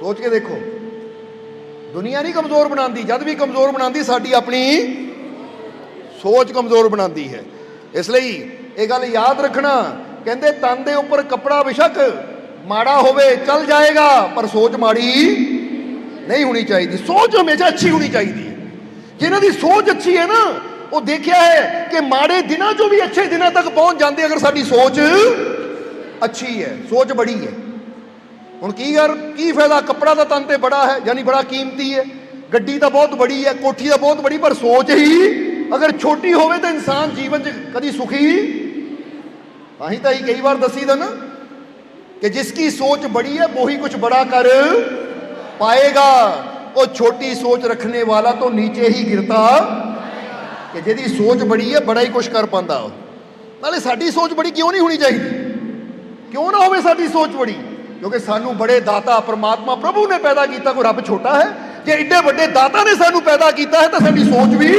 ਸੋਚ ਕੇ ਦੇਖੋ। ਦੁਨੀਆ ਨਹੀਂ ਕਮਜ਼ੋਰ ਬਣਾਉਂਦੀ, ਜਦ ਵੀ ਕਮਜ਼ੋਰ ਬਣਾਉਂਦੀ, ਸਾਡੀ ਆਪਣੀ ਸੋਚ ਕਮਜ਼ੋਰ ਬਣਾਉਂਦੀ ਹੈ। ਇਸ ਲਈ ਇਹ ਗੱਲ ਯਾਦ ਰੱਖਣਾ, ਕਹਿੰਦੇ ਤਨ ਦੇ ਉੱਪਰ ਕੱਪੜਾ ਬਿਸ਼ੱਕ, ਮਾੜਾ ਹੋਵੇ ਚੱਲ ਜਾਏਗਾ, ਪਰ ਸੋਚ ਮਾੜੀ ਨਹੀਂ ਹੋਣੀ ਚਾਹੀਦੀ। ਸੋਚ ਹਮੇਸ਼ਾ ਅੱਛੀ ਹੋਣੀ ਚਾਹੀਦੀ ਹੈ। ਜਿਨ੍ਹਾਂ ਦੀ ਸੋਚ ਅੱਛੀ ਹੈ ਨਾ, ਉਹ ਦੇਖਿਆ ਹੈ ਕਿ ਮਾੜੇ ਦਿਨਾਂ ਚੋਂ ਵੀ ਅੱਛੇ ਦਿਨਾਂ ਤੱਕ ਪਹੁੰਚ ਜਾਂਦੇ, ਅਗਰ ਸਾਡੀ ਸੋਚ ਅੱਛੀ ਹੈ, ਸੋਚ ਬੜੀ ਹੈ। ਹੁਣ ਕੀ ਯਾਰ, ਕੀ ਫਾਇਦਾ? ਕੱਪੜਾ ਤਾਂ ਤਨ ਤੇ ਬੜਾ ਹੈ, ਯਾਨੀ ਬੜਾ ਕੀਮਤੀ ਹੈ। ਗੱਡੀ ਤਾਂ ਬਹੁਤ ਬੜੀ ਹੈ, ਕੋਠੀ ਤਾਂ ਬਹੁਤ ਬੜੀ, ਪਰ ਸੋਚ ਹੀ, ਅਗਰ ਛੋਟੀ ਹੋਵੇ ਤਾਂ ਇਨਸਾਨ ਜੀਵਨ 'ਚ ਕਦੀ ਸੁਖੀ। ਤਾਂ ਹੀ ਤਾਂ ਹੀ ਕਈ ਵਾਰ ਦਸੀਦਾ ਨਾ ਕਿ ਜਿਸ ਕੀ ਸੋਚ ਬੜੀ ਹੈ ਉਹੀ ਕੁਝ ਬੜਾ ਕਰ ਪਾਏਗਾ। ਉਹ ਛੋਟੀ ਸੋਚ ਰੱਖਣੇ ਵਾਲਾ ਤੋਂ ਨੀਚੇ ਹੀ ਗਿਰਤਾ ਕਿ ਜਿਹਦੀ ਸੋਚ ਬੜੀ ਹੈ, ਬੜਾ ਹੀ ਕੁਝ ਕਰ ਪਾਉਂਦਾ ਉਹ। ਨਾਲੇ ਸਾਡੀ ਸੋਚ ਬੜੀ ਕਿਉਂ ਨਹੀਂ ਹੋਣੀ ਚਾਹੀਦੀ? ਕਿਉਂ ਨਾ ਹੋਵੇ ਸਾਡੀ ਸੋਚ ਬੜੀ? ਕਿਉਂਕਿ ਸਾਨੂੰ ਬੜੇ ਦਾਤਾ ਪਰਮਾਤਮਾ ਪ੍ਰਭੂ ਨੇ ਪੈਦਾ ਕੀਤਾ, ਕੋਈ ਰੱਬ ਛੋਟਾ ਹੈ। ਜੇ ਏਡੇ ਵੱਡੇ ਦਾਤਾ ਨੇ ਸਾਨੂੰ ਪੈਦਾ ਕੀਤਾ ਹੈ, ਤਾਂ ਸਾਡੀ ਸੋਚ ਵੀ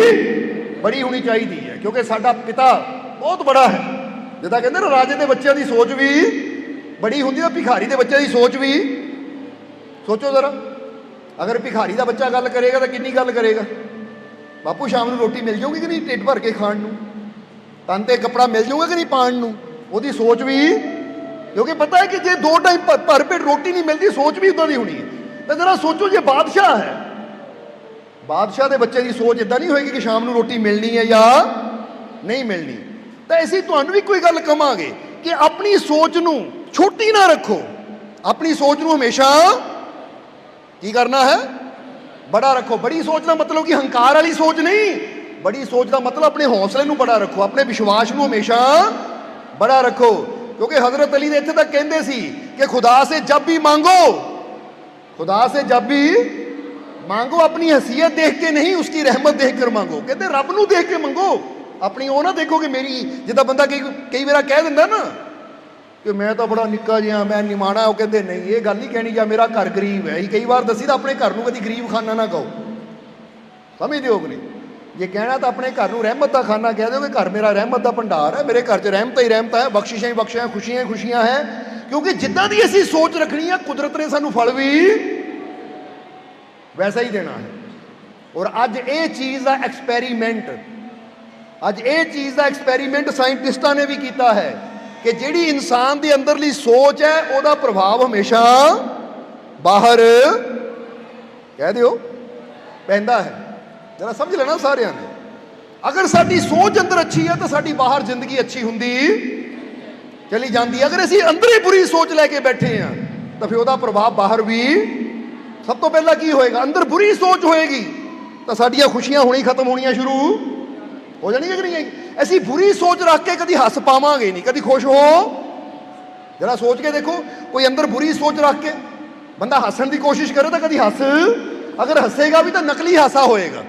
ਬੜੀ ਹੋਣੀ ਚਾਹੀਦੀ ਹੈ, ਕਿਉਂਕਿ ਸਾਡਾ ਪਿਤਾ ਬਹੁਤ ਬੜਾ ਹੈ। ਜਿੱਦਾਂ ਕਹਿੰਦੇ ਨਾ, ਰਾਜੇ ਦੇ ਬੱਚਿਆਂ ਦੀ ਸੋਚ ਵੀ ਬੜੀ ਹੁੰਦੀ ਹੈ ਭਿਖਾਰੀ ਦੇ ਬੱਚਿਆਂ ਦੀ ਸੋਚ ਵੀ। ਸੋਚੋ ਜ਼ਰਾ, ਅਗਰ ਭਿਖਾਰੀ ਦਾ ਬੱਚਾ ਗੱਲ ਕਰੇਗਾ ਤਾਂ ਕਿੰਨੀ ਗੱਲ ਕਰੇਗਾ? ਬਾਪੂ, ਸ਼ਾਮ ਨੂੰ ਰੋਟੀ ਮਿਲ ਜਾਊਗੀ ਕਿ ਨਹੀਂ? ਢਿੱਡ ਭਰ ਕੇ ਖਾਣ ਨੂੰ। ਤਨ ਤੇ ਕੱਪੜਾ ਮਿਲ ਜਾਊਗਾ ਕਿ ਨਹੀਂ ਪਾਣ ਨੂੰ? ਉਹਦੀ ਸੋਚ ਵੀ ਕਿਉਂਕਿ ਪਤਾ ਹੈ ਕਿ ਜੇ ਦੋ ਟਾਈਮ ਭਰ ਪੇਟ ਰੋਟੀ ਨਹੀਂ ਮਿਲਦੀ, ਸੋਚ ਵੀ ਉਦਾਂ ਦੀ ਹੋਣੀ ਹੈ। ਤਾਂ ਜਰਾ ਸੋਚੋ ਜੇ ਬਾਦਸ਼ਾਹ ਹੈ, ਬਾਦਸ਼ਾਹ ਦੇ ਬੱਚੇ ਦੀ ਸੋਚ ਇਦਾਂ ਨਹੀਂ ਹੋਏਗੀ ਕਿ ਸ਼ਾਮ ਨੂੰ ਰੋਟੀ ਮਿਲਣੀ ਹੈ ਜਾਂ ਨਹੀਂ ਮਿਲਣੀ। ਤਾਂ ਅਸੀਂ ਤੁਹਾਨੂੰ ਵੀ ਕੋਈ ਗੱਲ ਕਵਾਂਗੇ ਕਿ ਆਪਣੀ ਸੋਚ ਨੂੰ ਛੋਟੀ ਨਾ ਰੱਖੋ। ਆਪਣੀ ਸੋਚ ਨੂੰ ਹਮੇਸ਼ਾ ਕੀ ਕਰਨਾ ਹੈ? ਬੜਾ ਰੱਖੋ। ਬੜੀ ਸੋਚ ਦਾ ਮਤਲਬ ਕਿ ਹੰਕਾਰ ਵਾਲੀ ਸੋਚ ਨਹੀਂ। ਬੜੀ ਸੋਚ ਦਾ ਮਤਲਬ ਆਪਣੇ ਹੌਸਲੇ ਨੂੰ ਬੜਾ ਰੱਖੋ। ਆਪਣੇ ਵਿਸ਼ਵਾਸ ਨੂੰ ਹਮੇਸ਼ਾ ਬੜਾ ਰੱਖੋ। ਕਿਉਂਕਿ ਹਜ਼ਰਤ ਅਲੀ ਦੇ ਇੱਥੇ ਤੱਕ ਕਹਿੰਦੇ ਸੀ ਕਿ ਖੁਦਾ ਸੇ ਜਬ ਵੀ ਮੰਗੋ खुदा से जब भी मांगो अपनी हैसियत देख के नहीं उसकी रहमत देख कर मांगो कहते ਰੱਬ ਨੂੰ ਦੇਖ ਕੇ ਮੰਗੋ ਆਪਣੀ ਉਹ ਨਾ ਦੇਖੋ ਕਿ ਮੇਰੀ ਜਿੱਦਾਂ ਬੰਦਾ ਕਈ ਕਈ ਵਾਰ ਕਹਿ ਦਿੰਦਾ ਨਾ ਕਿ ਮੈਂ ਤਾਂ ਬੜਾ ਨਿੱਕਾ ਜਿਹਾ ਮੈਂ ਨਿਮਾਣਾ ਉਹ ਕਹਿੰਦੇ ਨਹੀਂ ਇਹ ਗੱਲ ਨਹੀਂ ਕਹਿਣੀ ਜਾਂ ਮੇਰਾ ਘਰ ਗਰੀਬ ਹੈ ਇਹ ਕਈ ਵਾਰ ਦਸੀ ਤਾਂ ਆਪਣੇ ਘਰ ਨੂੰ ਕਦੀ ਗਰੀਬ ਖਾਨਾ ਨਾ ਕਹੋ ਸਮਝਦੇ ਹੋ ਕਿ ਨਹੀਂ ਜੇ ਕਹਿਣਾ ਤਾਂ ਆਪਣੇ ਘਰ ਨੂੰ ਰਹਿਮਤ ਦਾ ਖਾਨਾ ਕਹਿ ਦਿਓ ਕਿ ਘਰ ਮੇਰਾ ਰਹਿਮਤ ਦਾ ਭੰਡਾਰ ਹੈ, ਮੇਰੇ ਘਰ 'ਚ ਰਹਿਮਤਾਂ ਹੀ ਰਹਿਮਤਾਂ ਹੈ, ਬਖਸ਼ਿਸ਼ਾਂ ਹੀ ਬਖਸ਼ਿਸ਼ਾਂ, ਖੁਸ਼ੀਆਂ ਹੀ ਖੁਸ਼ੀਆਂ ਹੈ, ਕਿਉਂਕਿ ਜਿੱਦਾਂ ਦੀ ਅਸੀਂ ਸੋਚ ਰੱਖਣੀ ਹੈ ਕੁਦਰਤ ਨੇ ਸਾਨੂੰ ਫਲ ਵੀ ਵੈਸਾ ਹੀ ਦੇਣਾ ਹੈ। ਔਰ ਅੱਜ ਇਹ ਚੀਜ਼ ਦਾ ਐਕਸਪੈਰੀਮੈਂਟ ਅੱਜ ਇਹ ਚੀਜ਼ ਦਾ ਐਕਸਪੈਰੀਮੈਂਟ ਸਾਇੰਟਿਸਟਾਂ ਨੇ ਵੀ ਕੀਤਾ ਹੈ ਕਿ ਜਿਹੜੀ ਇਨਸਾਨ ਦੇ ਅੰਦਰਲੀ ਸੋਚ ਹੈ, ਉਹਦਾ ਪ੍ਰਭਾਵ ਹਮੇਸ਼ਾ ਬਾਹਰ ਕਹਿ ਦਿਓ ਪੈਂਦਾ ਹੈ। ਜਰਾ ਸਮਝ ਲੈਣਾ ਸਾਰਿਆਂ ਨੇ। ਅਗਰ ਸਾਡੀ ਸੋਚ ਅੰਦਰ ਅੱਛੀ ਹੈ ਤਾਂ ਸਾਡੀ ਬਾਹਰ ਜ਼ਿੰਦਗੀ ਅੱਛੀ ਹੁੰਦੀ ਚਲੀ ਜਾਂਦੀ ਅਗਰ ਅਸੀਂ ਅੰਦਰ ਹੀ ਬੁਰੀ ਸੋਚ ਲੈ ਕੇ ਬੈਠੇ ਹਾਂ ਤਾਂ ਫਿਰ ਉਹਦਾ ਪ੍ਰਭਾਵ ਬਾਹਰ ਵੀ ਸਭ ਤੋਂ ਪਹਿਲਾਂ ਕੀ ਹੋਏਗਾ? ਅੰਦਰ ਬੁਰੀ ਸੋਚ ਹੋਏਗੀ, ਤਾਂ ਸਾਡੀਆਂ ਖੁਸ਼ੀਆਂ ਹੁਣੀ ਖਤਮ ਹੋਣੀਆਂ ਸ਼ੁਰੂ। ਹੋ ਜਾਣੀਆਂ ਕਿ ਨਹੀਂ ਅਸੀਂ ਬੁਰੀ ਸੋਚ ਰੱਖ ਕੇ ਕਦੀ ਹੱਸ ਪਾਵਾਂਗੇ ਨਹੀਂ, ਕਦੀ ਖੁਸ਼ ਹੋ। ਜਰਾ ਸੋਚ ਕੇ ਦੇਖੋ, ਕੋਈ ਅੰਦਰ ਬੁਰੀ ਸੋਚ ਰੱਖ ਕੇ ਬੰਦਾ ਹੱਸਣ ਦੀ ਕੋਸ਼ਿਸ਼ ਕਰੇ ਤਾਂ ਕਦੀ ਹੱਸ। ਅਗਰ ਹੱਸੇਗਾ ਵੀ ਤਾਂ ਨਕਲੀ ਹਾਸਾ ਹੋਏਗਾ।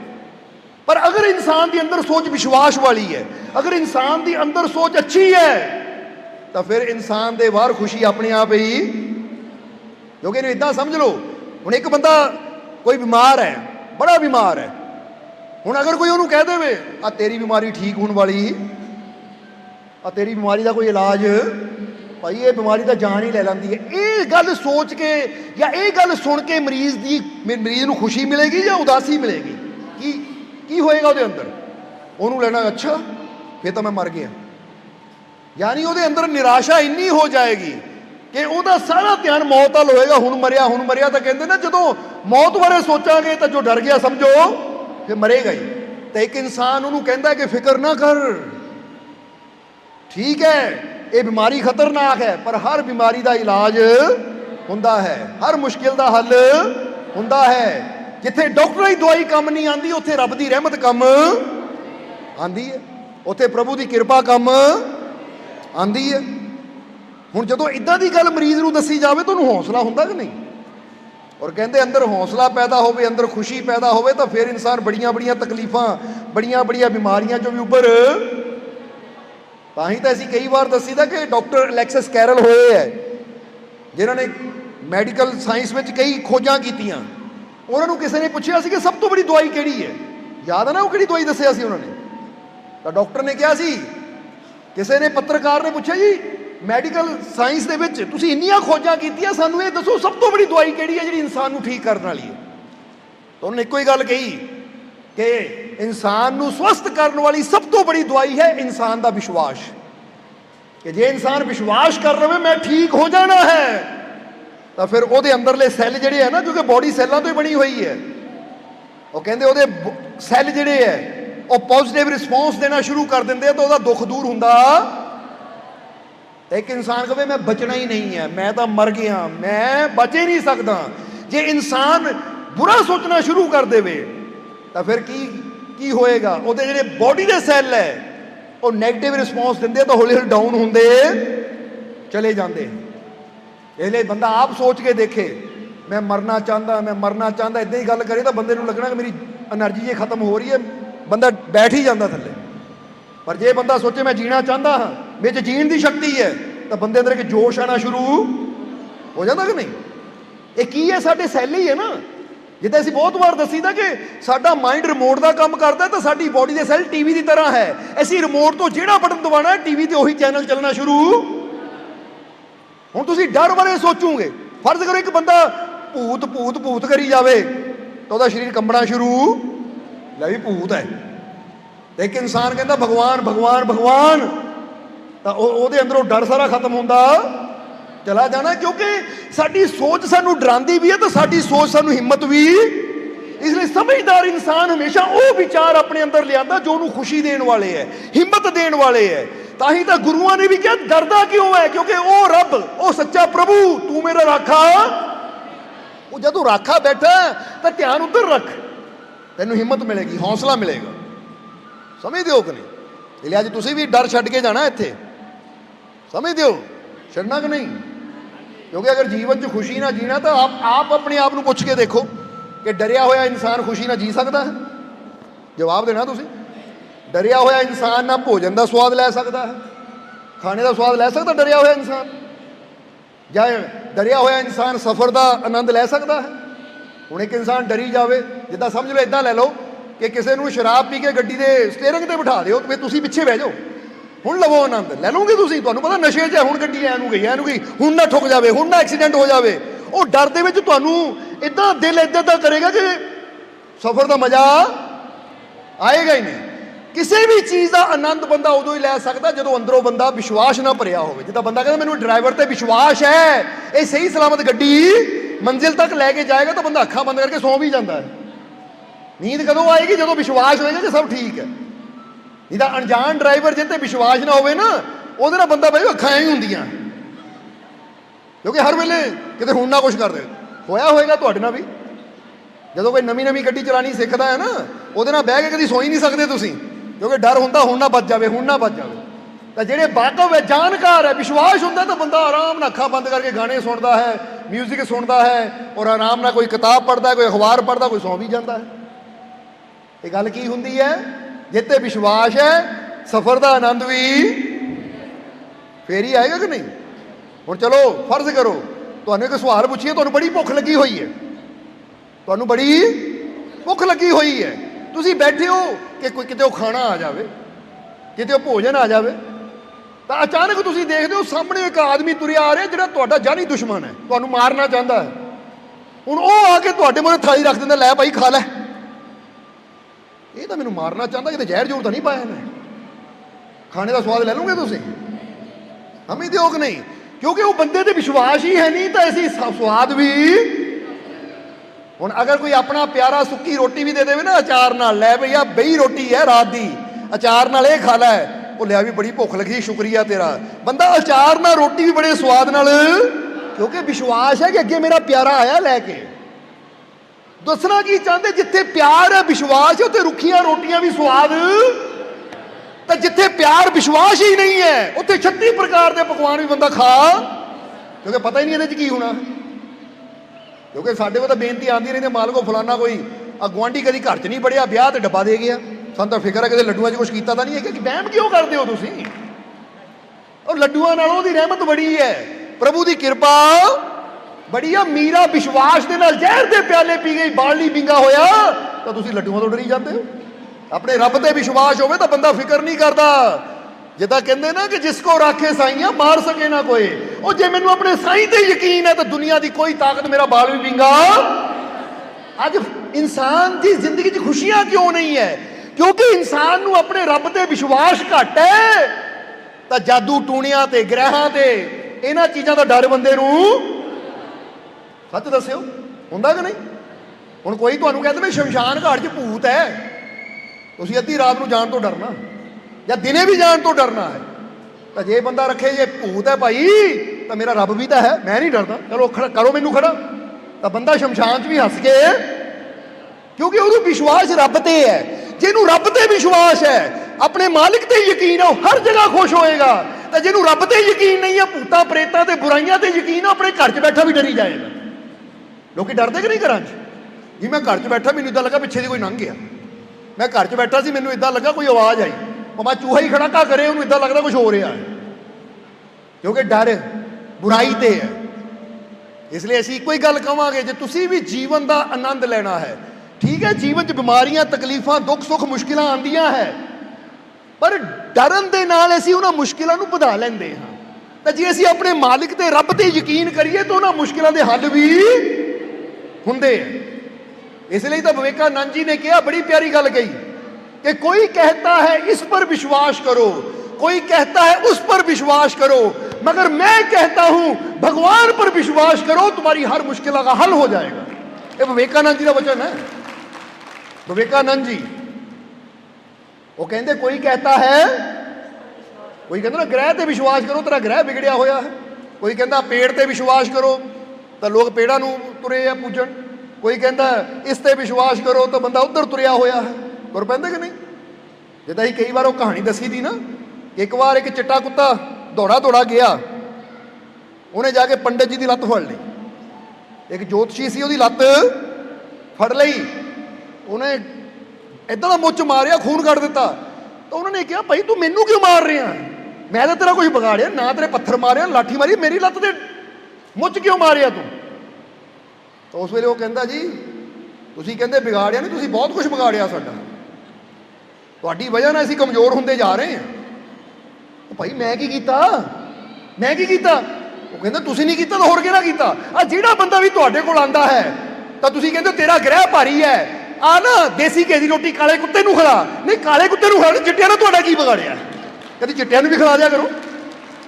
ਪਰ ਅਗਰ ਇਨਸਾਨ ਦੀ ਅੰਦਰ ਸੋਚ ਵਿਸ਼ਵਾਸ ਵਾਲੀ ਹੈ, ਅਗਰ ਇਨਸਾਨ ਦੀ ਅੰਦਰ ਸੋਚ ਅੱਛੀ ਹੈ, ਤਾਂ ਫਿਰ ਇਨਸਾਨ ਦੇ ਬਾਹਰ ਖੁਸ਼ੀ ਆਪਣੇ ਆਪ ਹੀ, ਕਿਉਂਕਿ ਇਹਨੂੰ ਇਦਾਂ ਸਮਝ ਲਓ, ਹੁਣ ਇੱਕ ਬੰਦਾ ਕੋਈ ਬਿਮਾਰ ਹੈ, ਬੜਾ ਬਿਮਾਰ ਹੈ, ਹੁਣ ਅਗਰ ਕੋਈ ਉਹਨੂੰ ਕਹਿ ਦੇਵੇ ਆ ਤੇਰੀ ਬਿਮਾਰੀ ਠੀਕ ਹੋਣ ਵਾਲੀ ਆ ਤੇਰੀ ਬਿਮਾਰੀ ਦਾ ਕੋਈ ਇਲਾਜ, ਭਾਈ ਇਹ ਬਿਮਾਰੀ ਤਾਂ ਜਾਨ ਹੀ ਲੈ ਲੈਂਦੀ ਹੈ, ਇਹ ਗੱਲ ਸੋਚ ਕੇ ਜਾਂ ਇਹ ਗੱਲ ਸੁਣ ਕੇ ਮਰੀਜ਼ ਦੀ ਮ- ਮਰੀਜ਼ ਨੂੰ ਖੁਸ਼ੀ ਮਿਲੇਗੀ ਜਾਂ ਉਦਾਸੀ ਮਿਲੇਗੀ? ਕੀ ਕੀ ਹੋਏਗਾ ਉਹਦੇ ਅੰਦਰ? ਉਹਨੂੰ ਲੈਣਾ ਅੱਛਾ, ਫਿਰ ਤਾਂ ਮੈਂ ਮਰ ਗਿਆ। ਯਾਨੀ ਉਹਦੇ ਅੰਦਰ ਨਿਰਾਸ਼ਾ ਇੰਨੀ ਹੋ ਜਾਏਗੀ ਕਿ ਉਹਦਾ ਸਾਰਾ ਧਿਆਨ ਮੌਤ ਵੱਲ ਹੋਏਗਾ। ਹੁਣ ਮਰਿਆ ਹੁਣ ਮਰਿਆ ਤਾਂ ਕਹਿੰਦੇ ਨਾ, ਜਦੋਂ ਮੌਤ ਬਾਰੇ ਸੋਚਾਂਗੇ ਤਾਂ ਜੋ ਡਰ ਗਿਆ ਸਮਝੋ ਕਿ ਮਰੇਗਾ ਹੀ। ਤੇ ਇੱਕ ਇਨਸਾਨ ਉਹਨੂੰ ਕਹਿੰਦਾ ਕਿ ਫਿਕਰ ਨਾ ਕਰ। ਠੀਕ ਹੈ, ਇਹ ਬਿਮਾਰੀ ਖਤਰਨਾਕ ਹੈ, ਪਰ ਹਰ ਬਿਮਾਰੀ ਦਾ ਇਲਾਜ ਹੁੰਦਾ ਹੈ। ਹਰ ਮੁਸ਼ਕਿਲ ਦਾ ਹੱਲ ਹੁੰਦਾ ਹੈ। ਜਿੱਥੇ ਡਾਕਟਰਾਂ ਦੀ ਦਵਾਈ ਕੰਮ ਨਹੀਂ ਆਂਦੀ ਉੱਥੇ ਰੱਬ ਦੀ ਰਹਿਮਤ ਕੰਮ ਆਂਦੀ ਹੈ। ਉੱਥੇ ਪ੍ਰਭੂ ਦੀ ਕਿਰਪਾ ਕੰਮ ਆਂਦੀ ਹੈ। ਹੁਣ ਜਦੋਂ ਇਦਾਂ ਦੀ ਗੱਲ ਮਰੀਜ਼ ਨੂੰ ਦੱਸੀ ਜਾਵੇ ਤਾਂ ਉਹਨੂੰ ਹੌਸਲਾ ਹੁੰਦਾ ਕਿ ਨਹੀਂ? ਔਰ ਕਹਿੰਦੇ ਅੰਦਰ ਹੌਸਲਾ ਪੈਦਾ ਹੋਵੇ, ਅੰਦਰ ਖੁਸ਼ੀ ਪੈਦਾ ਹੋਵੇ ਤਾਂ ਫਿਰ ਇਨਸਾਨ ਬੜੀਆਂ ਬੜੀਆਂ ਤਕਲੀਫਾਂ, ਬੜੀਆਂ ਬੜੀਆਂ ਬਿਮਾਰੀਆਂ ਚੋਂ ਵੀ ਉੱਭਰ ਤਾਂ ਹੀ ਤਾਂ ਅਸੀਂ ਕਈ ਵਾਰ ਦੱਸੀਦਾ ਕਿ ਡਾਕਟਰ ਅਲੈਕਸਿਸ ਕੈਰਲ ਹੋਏ ਹੈ, ਜਿਨ੍ਹਾਂ ਨੇ ਮੈਡੀਕਲ ਸਾਇੰਸ ਵਿੱਚ ਕਈ ਖੋਜਾਂ ਕੀਤੀਆਂ। ਉਹਨਾਂ ਨੂੰ ਕਿਸੇ ਨੇ ਪੁੱਛਿਆ ਸੀ ਕਿ ਸਭ ਤੋਂ ਬੜੀ ਦਵਾਈ ਕਿਹੜੀ ਹੈ? ਯਾਦ ਹੈ ਨਾ ਉਹ ਕਿਹੜੀ ਦਵਾਈ ਦੱਸਿਆ ਸੀ ਉਹਨਾਂ ਨੇ? ਤਾਂ ਡਾਕਟਰ ਨੇ ਕਿਹਾ ਸੀ, ਕਿਸੇ ਨੇ ਪੱਤਰਕਾਰ ਨੇ ਪੁੱਛਿਆ ਜੀ, ਮੈਡੀਕਲ ਸਾਇੰਸ ਦੇ ਵਿੱਚ ਤੁਸੀਂ ਇੰਨੀਆਂ ਖੋਜਾਂ ਕੀਤੀਆਂ, ਸਾਨੂੰ ਇਹ ਦੱਸੋ ਸਭ ਤੋਂ ਬੜੀ ਦਵਾਈ ਕਿਹੜੀ ਹੈ ਜਿਹੜੀ ਇਨਸਾਨ ਨੂੰ ਠੀਕ ਕਰਨ ਵਾਲੀ ਹੈ? ਤਾਂ ਉਹਨੇ ਇੱਕੋ ਹੀ ਗੱਲ ਕਹੀ ਕਿ ਇਨਸਾਨ ਨੂੰ ਸਵਸਥ ਕਰਨ ਵਾਲੀ ਸਭ ਤੋਂ ਬੜੀ ਦਵਾਈ ਹੈ ਇਨਸਾਨ ਦਾ ਵਿਸ਼ਵਾਸ। ਕਿ ਜੇ ਇਨਸਾਨ ਵਿਸ਼ਵਾਸ ਕਰ ਲਵੇ ਮੈਂ ਠੀਕ ਹੋ ਜਾਣਾ ਹੈ। ਤਾਂ ਫਿਰ ਉਹਦੇ ਅੰਦਰਲੇ ਸੈੱਲ ਜਿਹੜੇ ਹੈ ਨਾ, ਕਿਉਂਕਿ ਬਾਡੀ ਸੈੱਲਾਂ ਤੋਂ ਹੀ ਬਣੀ ਹੋਈ ਹੈ। ਉਹ ਕਹਿੰਦੇ ਉਹਦੇ ਸੈੱਲ ਜਿਹੜੇ ਹੈ, ਉਹ ਪੋਜ਼ਿਟਿਵ ਰਿਸਪੌਂਸ ਦੇਣਾ ਸ਼ੁਰੂ ਕਰ ਦਿੰਦੇ ਆ ਤਾਂ ਉਹਦਾ ਦੁੱਖ ਦੂਰ ਹੁੰਦਾ। ਤੇ ਇੱਕ ਇਨਸਾਨ ਕਹੇ, ਮੈਂ ਬਚਣਾ ਹੀ ਨਹੀਂ ਹੈ, ਮੈਂ ਤਾਂ ਮਰ ਗਿਆ, ਮੈਂ ਬਚ ਹੀ ਨਹੀਂ ਸਕਦਾ। ਜੇ ਇਨਸਾਨ ਬੁਰਾ ਸੋਚਣਾ ਸ਼ੁਰੂ ਕਰ ਦੇਵੇ, ਤਾਂ ਫਿਰ ਕੀ ਕੀ ਹੋਏਗਾ? ਉਹਦੇ ਜਿਹੜੇ ਬਾਡੀ ਦੇ ਸੈੱਲ ਹੈ, ਉਹ 네ਗੇਟਿਵ ਰਿਸਪੌਂਸ ਦਿੰਦੇ ਤਾਂ ਹੌਲੀ ਹੌਲੀ ਡਾਊਨ ਹੁੰਦੇ ਚਲੇ ਜਾਂਦੇ। ਇਸ ਲਈ ਬੰਦਾ ਆਪ ਸੋਚ ਕੇ ਦੇਖੇ, ਮੈਂ ਮਰਨਾ ਚਾਹੁੰਦਾ, ਮੈਂ ਮਰਨਾ ਚਾਹੁੰਦਾ ਇਦਾਂ ਹੀ ਗੱਲ ਕਰੇ ਤਾਂ ਬੰਦੇ ਨੂੰ ਲੱਗਣਾ ਕਿ ਮੇਰੀ એનર્ਜੀ ਜੇ ਖਤਮ ਹੋ ਰਹੀ ਹੈ, ਬੰਦਾ ਬੈਠ ਹੀ ਜਾਂਦਾ ਥੱਲੇ। ਪਰ ਜੇ ਬੰਦਾ ਸੋਚੇ ਮੈਂ ਜੀਣਾ ਚਾਹੁੰਦਾ ਹਾਂ, ਵਿੱਚ ਜੀਣ ਦੀ ਸ਼ਕਤੀ ਹੈ, ਤਾਂ ਬੰਦੇ ਅੰਦਰ ਇੱਕ ਜੋਸ਼ ਆਣਾ ਸ਼ੁਰੂ ਹੋ ਜਾਂਦਾ ਕਿ ਨਹੀਂ? ਇਹ ਕੀ ਹੈ? ਸਾਡੇ ਸੈੱਲ ਹੀ ਹੈ ਨਾ। ਜਿੱਦਾਂ ਅਸੀਂ ਬਹੁਤ ਵਾਰ ਦੱਸੀਦਾ ਕਿ ਸਾਡਾ ਮਾਈਂਡ ਰਿਮੋਟ ਦਾ ਕੰਮ ਕਰਦਾ ਤਾਂ ਸਾਡੀ ਬਾਡੀ ਦੇ ਸੈੱਲ ਟੀਵੀ ਦੀ ਤਰ੍ਹਾਂ ਹੈ। ਅਸੀਂ ਰਿਮੋਟ ਤੋਂ ਜਿਹੜਾ ਬਟਨ ਦਬਾਣਾ ਹੈ ਟੀਵੀ ਤੇ ਉਹੀ ਚੈਨਲ ਚੱਲਣਾ ਸ਼ੁਰੂ ਹੁਣ ਤੁਸੀਂ ਡਰ ਬਾਰੇ ਸੋਚੋਗੇ। ਫਰਜ਼ ਕਰੋ ਇੱਕ ਬੰਦਾ ਭੂਤ ਭੂਤ ਭੂਤ ਕਰੀ ਜਾਵੇ ਤਾਂ ਉਹਦਾ ਸਰੀਰ ਕੰਬਣਾ ਸ਼ੁਰੂ। ਲੈ ਵੀ ਭੂਤ ਹੈ। ਤੇ ਇੱਕ ਇਨਸਾਨ ਕਹਿੰਦਾ, ਭਗਵਾਨ ਭਗਵਾਨ ਭਗਵਾਨ। ਤਾਂ ਉਹ ਉਹਦੇ ਅੰਦਰੋਂ ਡਰ ਸਾਰਾ ਖਤਮ ਹੁੰਦਾ। ਚਲਾ ਜਾਣਾ ਕਿਉਂਕਿ ਸਾਡੀ ਸੋਚ ਸਾਨੂੰ ਡਰਾਉਂਦੀ ਵੀ ਹੈ ਤਾਂ ਸਾਡੀ ਸੋਚ ਸਾਨੂੰ ਹਿੰਮਤ ਵੀ। ਇਸ ਲਈ ਸਮਝਦਾਰ ਇਨਸਾਨ ਹਮੇਸ਼ਾ ਉਹ ਵਿਚਾਰ ਆਪਣੇ ਅੰਦਰ ਲਿਆਂਦਾ ਜੋ ਉਹਨੂੰ ਖੁਸ਼ੀ ਦੇਣ ਵਾਲੇ ਹੈ, ਹਿੰਮਤ ਦੇਣ ਵਾਲੇ ਹੈ। ਤਾਂ ਹੀ ਤਾਂ ਗੁਰੂਆਂ ਨੇ ਵੀ ਕਿਹਾ, ਡਰਦਾ ਕਿਉਂ ਹੈ? ਕਿਉਂਕਿ ਉਹ ਰੱਬ, ਉਹ ਸੱਚਾ ਪ੍ਰਭੂ, ਤੂੰ ਮੇਰਾ ਰਾਖਾ। ਉਹ ਜਦੋਂ ਰਾਖਾ ਬੈਠਾ, ਤਾਂ ਧਿਆਨ ਉੱਧਰ ਰੱਖ। ਤੈਨੂੰ ਹਿੰਮਤ ਮਿਲੇਗੀ, ਹੌਸਲਾ ਮਿਲੇਗਾ। ਸਮਝਦੇ ਹੋ ਕਿ ਨਹੀਂ? ਇਹ ਲਈ ਅੱਜ ਤੁਸੀਂ ਵੀ ਡਰ ਛੱਡ ਕੇ ਜਾਣਾ ਇੱਥੇ। ਸਮਝਦੇ ਹੋ ਛੱਡਣਾ ਕਿ ਨਹੀਂ? ਕਿਉਂਕਿ ਅਗਰ ਜੀਵਨ 'ਚ ਖੁਸ਼ੀ ਨਾ ਜੀਣਾ, ਤਾਂ ਆਪ ਆਪ ਆਪਣੇ ਆਪ ਨੂੰ ਪੁੱਛ ਕੇ ਦੇਖੋ ਕਿ ਡਰਿਆ ਹੋਇਆ ਇਨਸਾਨ ਖੁਸ਼ੀ ਨਾਲ ਜੀ ਸਕਦਾ ਹੈ। ਜਵਾਬ ਦੇਣਾ ਤੁਸੀਂ? ਡਰਿਆ ਹੋਇਆ ਇਨਸਾਨ ਨਾ ਭੋਜਨ ਦਾ ਸਵਾਦ ਲੈ ਸਕਦਾ ਹੈ? ਖਾਣੇ ਦਾ ਸਵਾਦ ਲੈ ਸਕਦਾ ਡਰਿਆ ਹੋਇਆ ਇਨਸਾਨ? ਜਾਂ ਡਰਿਆ ਹੋਇਆ ਇਨਸਾਨ ਸਫ਼ਰ ਦਾ ਆਨੰਦ ਲੈ ਸਕਦਾ ਹੈ? ਹੁਣ ਇੱਕ ਇਨਸਾਨ ਡਰੀ ਜਾਵੇ, ਜਿੱਦਾਂ ਸਮਝ ਲਓ ਇਦਾਂ ਲੈ ਲਓ ਕਿ ਕਿਸੇ ਨੂੰ ਸ਼ਰਾਬ ਪੀ ਕੇ ਗੱਡੀ ਦੇ ਸਟੀਅਰਿੰਗ ਤੇ ਬਿਠਾ ਦਿਓ ਤੇ ਤੁਸੀਂ ਪਿੱਛੇ ਬਹਿ ਜਾਓ। ਹੁਣ ਲਵੋ ਆਨੰਦ, ਲੈ ਲਓਗੇ ਤੁਸੀਂ? ਤੁਹਾਨੂੰ ਪਤਾ ਨਸ਼ੇ 'ਚ ਹੁਣ ਗੱਡੀ ਐ ਨੂੰ ਗਈ, ਐ ਨੂੰ ਗਈ, ਹੁਣ ਨਾ ਠੁੱਕ ਜਾਵੇ, ਹੁਣ ਨਾ ਐਕਸੀਡੈਂਟ ਹੋ ਜਾਵੇ। ਉਹ ਡਰ ਦੇ ਵਿੱਚ ਤੁਹਾਨੂੰ ਇਦਾਂ ਦਿਲ ਇਦਾਂ ਦਾ ਕਰੇਗਾ ਕਿ ਸਫ਼ਰ ਦਾ ਮਜ਼ਾ ਆਏਗਾ ਹੀ ਨਹੀਂ। ਕਿਸੇ ਵੀ ਚੀਜ਼ ਦਾ ਆਨੰਦ ਬੰਦਾ ਉਦੋਂ ਹੀ ਲੈ ਸਕਦਾ ਜਦੋਂ ਅੰਦਰੋਂ ਬੰਦਾ ਵਿਸ਼ਵਾਸ ਨਾ ਭਰਿਆ ਹੋਵੇ। ਜਿੱਦਾਂ ਬੰਦਾ ਕਹਿੰਦਾ ਮੈਨੂੰ ਡਰਾਈਵਰ ਤੇ ਵਿਸ਼ਵਾਸ ਹੈ, ਇਹ ਸਹੀ ਸਲਾਮਤ ਗੱਡੀ ਮੰਜ਼ਿਲ ਤੱਕ ਲੈ ਕੇ ਜਾਏਗਾ ਤਾਂ ਬੰਦਾ ਅੱਖਾਂ ਬੰਦ ਕਰਕੇ ਸੌਂ ਵੀ ਜਾਂਦਾ ਹੈ। ਨੀਂਦ ਕਦੋਂ ਆਏਗੀ? ਜਦੋਂ ਵਿਸ਼ਵਾਸ ਹੋਏਗਾ ਕਿ ਸਭ ਠੀਕ ਹੈ। ਨਹੀਂ ਤਾਂ ਅਣਜਾਣ ਡਰਾਈਵਰ ਜਿੱਤੇ ਵਿਸ਼ਵਾਸ ਨਾ ਹੋਵੇ ਨਾ, ਉਹਦੇ ਨਾਲ ਬੰਦਾ ਬਈ ਅੱਖਾਂ ਐਂ ਹੀ ਹੁੰਦੀਆਂ। ਕਿਉਂਕਿ ਹਰ ਵੇਲੇ ਕਿਤੇ ਹੁਣ ਨਾ ਕੁਝ ਕਰਦੇ ਹੋਇਆ ਹੋਏਗਾ ਤੁਹਾਡੇ ਨਾਲ ਵੀ। ਜਦੋਂ ਕੋਈ ਨਵੀਂ ਨਵੀਂ ਗੱਡੀ ਚਲਾਣੀ ਸਿੱਖਦਾ ਹੈ ਨਾ, ਉਹਦੇ ਨਾਲ ਬਹਿ ਕੇ ਕਦੀ ਸੌਂ ਹੀ ਨਹੀਂ ਸਕਦੇ ਤੁਸੀਂ। ਕਿਉਂਕਿ ਡਰ ਹੁੰਦਾ ਹੁਣ ਨਾ ਬਚ ਜਾਵੇ, ਹੁਣ ਨਾ ਬਚ ਜਾਵੇ। ਤਾਂ ਜਿਹੜੇ ਵਾਕਫ ਹੈ, ਜਾਣਕਾਰ ਹੈ, ਵਿਸ਼ਵਾਸ ਹੁੰਦਾ ਤਾਂ ਬੰਦਾ ਆਰਾਮ ਨਾਲ ਅੱਖਾਂ ਬੰਦ ਕਰਕੇ ਗਾਣੇ ਸੁਣਦਾ ਹੈ 뮤직 ਸੁਣਦਾ ਹੈ ਔਰ ਆਰਾਮ ਨਾਲ ਕੋਈ ਕਿਤਾਬ ਪੜ੍ਹਦਾ ਕੋਈ ਅਖਬਾਰ ਪੜ੍ਹਦਾ, ਕੋਈ ਸੌਂ ਵੀ ਜਾਂਦਾ ਹੈ। ਇਹ ਗੱਲ ਕੀ ਹੁੰਦੀ ਹੈ? ਜਿੱਤੇ ਵਿਸ਼ਵਾਸ ਹੈ, ਸਫ਼ਰ ਦਾ ਆਨੰਦ ਵੀ ਫੇਰ ਹੀ ਆਏਗਾ ਕਿ ਨਹੀਂ? ਹੁਣ ਚਲੋ, ਫਰਜ਼ ਕਰੋ, ਤੁਹਾਨੂੰ ਇੱਕ ਸਵਾਲ ਪੁੱਛੀਏ, ਤੁਹਾਨੂੰ ਬੜੀ ਭੁੱਖ ਲੱਗੀ ਹੋਈ ਹੈ। ਤੁਹਾਨੂੰ ਬੜੀ ਭੁੱਖ ਲੱਗੀ ਹੋਈ ਹੈ। ਤੁਸੀਂ ਬੈਠੇ ਹੋ ਕਿ ਕੋਈ ਕਿਤੇ ਉਹ ਖਾਣਾ ਆ ਜਾਵੇ, ਕਿਤੇ ਉਹ ਭੋਜਨ ਆ ਜਾਵੇ, ਤਾਂ ਅਚਾਨਕ ਤੁਸੀਂ ਦੇਖਦੇ ਹੋ ਸਾਹਮਣੇ ਇੱਕ ਆਦਮੀ ਤੁਰਿਆ ਆ ਰਿਹਾ ਜਿਹੜਾ ਤੁਹਾਡਾ ਜਾਨੀ ਦੁਸ਼ਮਣ ਹੈ, ਤੁਹਾਨੂੰ ਮਾਰਨਾ ਚਾਹੁੰਦਾ ਹੈ। ਹੁਣ ਉਹ ਆ ਕੇ ਤੁਹਾਡੇ ਮੂਹਰੇ ਥਾਲੀ ਰੱਖ ਦਿੰਦਾ, ਲੈ ਭਾਈ ਖਾ ਲੈ। ਇਹ ਤਾਂ ਮੈਨੂੰ ਮਾਰਨਾ ਚਾਹੁੰਦਾ, ਕਿਤੇ ਜ਼ਹਿਰ ਜ਼ੋਰ ਤਾਂ ਨਹੀਂ ਪਾਇਆ ਮੈਂ। ਖਾਣੇ ਦਾ ਸਵਾਦ ਲੈ ਲਓਗੇ ਤੁਸੀਂ? ਹਮੀ ਦਿਓ ਕਿ ਨਹੀਂ? ਕਿਉਂਕਿ ਉਹ ਬੰਦੇ ਤੇ ਵਿਸ਼ਵਾਸ ਹੀ ਹੈ ਨਹੀਂ, ਤਾਂ ਅਸੀਂ ਸਵਾਦ ਵੀ ਹੁਣ ਅਗਰ ਕੋਈ ਆਪਣਾ ਪਿਆਰਾ ਸੁੱਕੀ ਰੋਟੀ ਵੀ ਦੇ ਦੇਵੇ ਨਾ ਅਚਾਰ ਨਾਲ, ਲੈ ਭਈਆ ਬਈ ਰੋਟੀ ਹੈ ਰਾਤ ਦੀ, ਅਚਾਰ ਨਾਲ ਇਹ ਖਾ ਲੈ। ਉਹ ਲਿਆ ਵੀ ਬੜੀ ਭੁੱਖ ਲੱਗੀ, ਸ਼ੁਕਰੀਆ ਤੇਰਾ। ਬੰਦਾ ਅਚਾਰ ਨਾਲ ਰੋਟੀ ਵੀ ਬੜੇ ਸਵਾਦ ਨਾਲ, ਕਿਉਂਕਿ ਵਿਸ਼ਵਾਸ ਹੈ ਕਿ ਅੱਗੇ ਮੇਰਾ ਪਿਆਰਾ ਆਇਆ ਲੈ ਕੇ। ਦੱਸਣਾ ਕੀ ਚਾਹੁੰਦੇ, ਜਿੱਥੇ ਪਿਆਰ ਹੈ, ਵਿਸ਼ਵਾਸ ਹੈ, ਉੱਥੇ ਰੁੱਖੀਆਂ ਰੋਟੀਆਂ ਵੀ ਸਵਾਦ। ਤਾਂ ਜਿੱਥੇ ਪਿਆਰ, ਵਿਸ਼ਵਾਸ ਹੀ ਨਹੀਂ ਹੈ, ਉੱਥੇ 36 ਪ੍ਰਕਾਰ ਦੇ ਪਕਵਾਨ ਵੀ ਬੰਦਾ ਖਾ। ਕਿਉਂਕਿ ਪਤਾ ਹੀ ਨਹੀਂ ਇਹਦੇ 'ਚ ਕੀ ਹੋਣਾ। ਕਿਉਂਕਿ ਸਾਡੇ ਕੋਲ ਤਾਂ ਬੇਨਤੀ ਆਉਂਦੀ ਰਹਿੰਦੀ ਮਾਲਕੋ ਫਲਾਨਾ ਕੋਈ ਆ ਗੁਆਂਢੀ ਕਦੀ ਘਰ 'ਚ ਨਹੀਂ ਬੜਿਆ ਵਿਆਹ ਤੇ ਡੱਬਾ ਦੇ ਗਿਆ। ਸਾਨੂੰ ਤਾਂ ਫਿਕਰ ਹੈ ਕਿ ਲੱਡੂਆਂ 'ਚ ਕੁਝ ਕੀਤਾ ਤਾਂ ਨਹੀਂ ਹੈ ਕਿ ਵਹਿਮ ਕਿਉਂ ਕਰਦੇ ਹੋ ਤੁਸੀਂ? ਉਹ ਲੱਡੂਆਂ ਨਾਲ ਉਹਦੀ ਰਹਿਮਤ ਬੜੀ ਹੈ। ਪ੍ਰਭੂ ਦੀ ਕਿਰਪਾ ਬੜੀ ਆ ਮੀਰਾ ਵਿਸ਼ਵਾਸ ਦੇ ਨਾਲ ਜ਼ਹਿਰ ਦੇ ਪਿਆਲੇ ਪੀ ਗਈ ਬਾਲਣੀ ਪਿੰਗਾ ਹੋਇਆ, ਤਾਂ ਤੁਸੀਂ ਲੱਡੂਆਂ ਤੋਂ ਡਰੀ ਜਾਂਦੇ ਹੋ। ਆਪਣੇ ਰੱਬ ਤੇ ਵਿਸ਼ਵਾਸ ਹੋਵੇ ਤਾਂ ਬੰਦਾ ਫਿਕਰ ਨਹੀਂ ਕਰਦਾ। ਜਿੱਦਾਂ ਕਹਿੰਦੇ ਨਾ ਕਿ ਜਿਸ ਕੋ ਰਾਖੇ ਸਾਈਆਂ, ਮਾਰ ਸਕੇ ਨਾ ਕੋਈ। ਉਹ ਜੇ ਮੈਨੂੰ ਆਪਣੇ ਸਾਈਂ ਤੇ ਯਕੀਨ ਹੈ ਤਾਂ ਦੁਨੀਆ ਦੀ ਕੋਈ ਤਾਕਤ ਮੇਰਾ ਬਾਲ ਵੀ ਵਿੰਗਾ। ਅੱਜ ਇਨਸਾਨ ਦੀ ਜ਼ਿੰਦਗੀ 'ਚ ਖੁਸ਼ੀਆਂ ਕਿਉਂ ਨਹੀਂ ਹੈ? ਕਿਉਂਕਿ ਇਨਸਾਨ ਨੂੰ ਆਪਣੇ ਰੱਬ ਤੇ ਵਿਸ਼ਵਾਸ ਘੱਟ ਹੈ। ਤਾਂ ਜਾਦੂ ਟੂਣਿਆਂ ਤੇ, ਗ੍ਰਹਿਾਂ ਤੇ, ਇਹਨਾਂ ਚੀਜ਼ਾਂ ਦਾ ਡਰ ਬੰਦੇ ਨੂੰ ਸੱਚ ਦੱਸਿਓ, ਹੁੰਦਾ ਕਿ ਨਹੀਂ? ਹੁਣ ਕੋਈ ਤੁਹਾਨੂੰ ਕਹਿੰਦਾ ਵੀ ਸ਼ਮਸ਼ਾਨ ਘਾਟ 'ਚ ਭੂਤ ਹੈ। ਤੁਸੀਂ ਅੱਧੀ ਰਾਤ ਨੂੰ ਜਾਣ ਤੋਂ ਡਰਨਾ। ਜਾਂ ਦਿਨੇ ਵੀ ਜਾਣ ਤੋਂ ਡਰਨਾ ਹੈ। ਤਾਂ ਜੇ ਬੰਦਾ ਰੱਖੇ, ਜੇ ਭੂਤ ਹੈ ਭਾਈ, ਤਾਂ ਮੇਰਾ ਰੱਬ ਵੀ ਤਾਂ ਹੈ, ਮੈਂ ਨਹੀਂ ਡਰਦਾ। ਚਲੋ ਖੜਾ, ਕਰੋ ਮੈਨੂੰ ਖੜਾ। ਤਾਂ ਬੰਦਾ ਸ਼ਮਸ਼ਾਨ 'ਚ ਵੀ ਹੱਸ ਕੇ, ਕਿਉਂਕਿ ਉਹਨੂੰ ਵਿਸ਼ਵਾਸ ਰੱਬ ਤੇ ਹੈ। ਜਿਹਨੂੰ ਰੱਬ ਤੇ ਵਿਸ਼ਵਾਸ ਹੈ, ਆਪਣੇ ਮਾਲਿਕ ਤੇ ਯਕੀਨ ਹੈ ਉਹ ਹਰ ਜਗ੍ਹਾ ਖੁਸ਼ ਹੋਏਗਾ। ਤਾਂ ਜਿਹਨੂੰ ਰੱਬ ਤੇ ਯਕੀਨ ਨਹੀਂ ਹੈ ਭੂਤਾਂ, ਪ੍ਰੇਤਾਂ ਤੇ ਬੁਰਾਈਆਂ ਤੇ ਯਕੀਨ ਹੈ ਆਪਣੇ ਘਰ 'ਚ ਬੈਠਾ ਵੀ ਡਰੀ ਜਾਏਗਾ। ਲੋਕੀ ਡਰਦੇ ਕਿ ਨਹੀਂ ਘਰਾਂ 'ਚ? ਜੀ, ਮੈਂ ਘਰ 'ਚ ਬੈਠਾ, ਮੈਨੂੰ ਇਦਾਂ ਲੱਗਾ ਪਿੱਛੇ ਦੀ ਕੋਈ ਲੰਘ ਗਿਆ। ਮੈਂ ਘਰ 'ਚ ਬੈਠਾ ਸੀ, ਮੈਨੂੰ ਇਦਾਂ ਲੱਗਾ ਕੋਈ ਆਵਾਜ਼ ਆਈ। ਉਹ ਮੈਂ ਚੂਹਾ ਹੀ ਖੜਾ ਕਾ ਕਰੇ, ਉਹਨੂੰ ਇਦਾਂ ਲੱਗਦਾ ਕੁਝ ਹੋ ਰਿਹਾ ਕਿਉਂਕਿ ਡਰ ਬੁਰਾਈ ਤੇ ਹੈ। ਇਸ ਲਈ ਅਸੀਂ ਇੱਕੋ ਹੀ ਗੱਲ ਕਵਾਂਗੇ, ਜੇ ਤੁਸੀਂ ਵੀ ਜੀਵਨ ਦਾ ਆਨੰਦ ਲੈਣਾ ਹੈ, ਠੀਕ ਹੈ, ਜੀਵਨ 'ਚ ਬਿਮਾਰੀਆਂ, ਤਕਲੀਫਾਂ, ਦੁੱਖ ਸੁੱਖ ਮੁਸ਼ਕਿਲਾਂ ਆਉਂਦੀਆਂ ਹੈ, ਪਰ ਡਰਨ ਦੇ ਨਾਲ ਅਸੀਂ ਉਹਨਾਂ ਮੁਸ਼ਕਿਲਾਂ ਨੂੰ ਵਧਾ ਲੈਂਦੇ ਹਾਂ। ਤਾਂ ਜੇ ਅਸੀਂ ਆਪਣੇ ਮਾਲਿਕ ਤੇ, ਰੱਬ ਤੇ ਯਕੀਨ ਕਰੀਏ, ਤਾਂ ਉਹਨਾਂ ਮੁਸ਼ਕਿਲਾਂ ਦੇ ਹੱਲ ਵੀ ਹੁੰਦੇ ਆ ਇਸ ਲਈ ਤਾਂ ਵਿਵੇਕਾਨੰਦ ਜੀ ਨੇ ਕਿਹਾ, ਬੜੀ ਪਿਆਰੀ ਗੱਲ ਕਹੀ कि कोई कहता है इस पर विश्वास करो कोई कहता है उस पर विश्वास करो मगर मैं कहता हूं भगवान पर विश्वास करो तुम्हारी हर मुश्किल का हल हो जाएगा ये विवेकानंद जी का वचन है विवेकानंद जी ਉਹ ਕਹਿੰਦੇ ਕੋਈ ਕਹਤਾ ਹੈ ਕੋਈ ਕਹਿੰਦਾ ਨਾ ਗ੍ਰਹਿ ਤੇ ਵਿਸ਼ਵਾਸ ਕਰੋ ਤੇਰਾ ਗ੍ਰਹਿ ਵਿਗੜਿਆ ਹੋਇਆ ਹੈ ਕੋਈ ਕਹਿੰਦਾ ਪੇੜ ਤੇ ਵਿਸ਼ਵਾਸ ਕਰੋ ਤਾਂ ਲੋਕ ਪੇੜਾਂ ਨੂੰ ਤੁਰੇ ਆ ਪੂਜਣ ਕੋਈ ਕਹਿੰਦਾ ਇਸ ਤੇ ਵਿਸ਼ਵਾਸ ਕਰੋ ਤਾਂ ਬੰਦਾ ਉਧਰ ਤੁਰਿਆ ਹੋਇਆ ਹੈ ਤੁਰ ਪੈਂਦੇ ਕਿ ਨਹੀਂ? ਜਿੱਦਾਂ ਹੀ ਕਈ ਵਾਰ ਉਹ ਕਹਾਣੀ ਦੱਸੀ ਦੀ ਨਾ ਇੱਕ ਵਾਰ ਇੱਕ ਚਿੱਟਾ ਕੁੱਤਾ ਦੌੜਾ ਦੌੜਾ ਗਿਆ, ਉਹਨੇ ਜਾ ਕੇ ਪੰਡਤ ਜੀ ਦੀ ਲੱਤ ਫੜ ਲਈ। ਇੱਕ ਜੋਤਸ਼ੀ ਸੀ ਉਹਦੀ ਲੱਤ ਫੜ ਲਈ। ਉਹਨੇ ਇਦਾਂ ਦਾ ਮੁੱਚ ਮਾਰਿਆ, ਖੂਨ ਕੱਢ ਦਿੱਤਾ। ਤਾਂ ਉਹਨਾਂ ਨੇ ਕਿਹਾ, ਭਾਈ, ਤੂੰ ਮੈਨੂੰ ਕਿਉਂ ਮਾਰ ਰਿਹਾ? ਮੈਂ ਤਾਂ ਤੇਰਾ ਕੁਝ ਵਿਗਾੜਿਆ, ਨਾ ਤੇਰੇ ਪੱਥਰ ਮਾਰਿਆ ਲਾਠੀ ਮਾਰੀ, ਮੇਰੀ ਲੱਤ ਤੇ ਮੁੱਚ ਕਿਉਂ ਮਾਰਿਆ ਤੂੰ? ਤਾਂ ਉਸ ਵੇਲੇ ਉਹ ਕਹਿੰਦਾ, ਜੀ, ਤੁਸੀਂ ਕਹਿੰਦੇ ਵਿਗਾੜਿਆ ਨਹੀਂ, ਤੁਸੀਂ ਬਹੁਤ ਕੁਝ ਵਿਗਾੜਿਆ ਸਾਡਾ। ਤੁਹਾਡੀ ਵਜ੍ਹਾ ਨਾਲ ਅਸੀਂ ਕਮਜ਼ੋਰ ਹੁੰਦੇ ਜਾ ਰਹੇ ਹਾਂ। ਉਹ ਭਾਈ, ਮੈਂ ਕੀ ਕੀਤਾ? ਮੈਂ ਕੀ ਕੀਤਾ? ਉਹ ਕਹਿੰਦਾ, ਤੁਸੀਂ ਨਹੀਂ ਕੀਤਾ ਤਾਂ ਹੋਰ ਕਿਹੜਾ ਕੀਤਾ? ਆ ਜਿਹੜਾ ਬੰਦਾ ਵੀ ਤੁਹਾਡੇ ਕੋਲ ਆਂਦਾ ਹੈ, ਤਾਂ ਤੁਸੀਂ ਕਹਿੰਦੇ ਤੇਰਾ ਗ੍ਰਹਿ ਭਾਰੀ ਹੈ। ਆ ਨਾ, ਦੇਸੀ ਘੇ ਦੀ ਰੋਟੀ ਕਾਲੇ ਕੁੱਤੇ ਨੂੰ ਖਿਲਾ। ਨਹੀਂ, ਕਾਲੇ ਕੁੱਤੇ ਨੂੰ ਖਿਲਾ ਚਿੱਟਿਆਂ ਨਾਲ ਤੁਹਾਡਾ ਕੀ ਵਿਗਾੜਿਆ? ਕਦੀ ਚਿੱਟਿਆਂ ਨੂੰ ਵੀ ਖਿਲਾ ਦਿਆ ਕਰੋ।